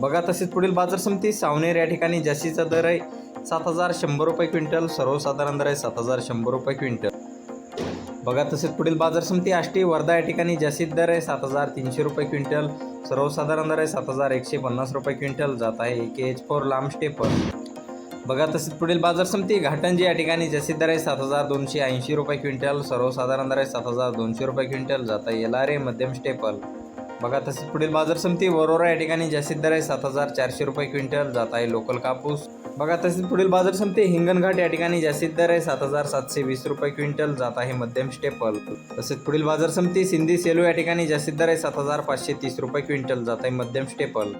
बघा तसेच पुढील बाजार समिती सावनेर या ठिकाणी जास्तीचा दर आहे सात हजार शंभर रुपये क्विंटल सर्वसाधारण दर आहे सात हजार शंभर रुपये क्विंटल. बघा तसेच पुढील बाजार समिती आष्टी वर्धा या ठिकाणी जास्तीत दर आहे सात हजार तीनशे रुपये क्विंटल सर्वसाधारण दर आहे सात हजार एकशे पन्नास रुपये क्विंटल जात आहे ए के एच फोर लांब स्टेपर बघा तसेच पुढील बाजार समिती घाटंजी या ठिकाणी जास्तीत दर आहे सात हजार दोनशे ऐंशी रुपये क्विंटल सर्वसाधारण दर आहे सात हजार दोनशे रुपये क्विंटल जात आहे एल आर ए मध्यम स्टेपल बघा तसेच पुढील बाजार समिती वरोरा या ठिकाणी जास्तीत दर आहे सात हजार चारशे रुपये क्विंटल जात आहे लोकल कापूस. बघा तसेच पुढील बाजार समिती हिंगणघाट या ठिकाणी जास्तीत दर आहे सात हजार सातशे वीस रुपये क्विंटल जात आहे मध्यम स्टेपल. तसेच पुढील बाजार समिती सिंधी सेलू या ठिकाणी जास्तीत दर आहे सात हजार पाचशे तीस रुपये क्विंटल जात आहे मध्यम स्टेपल.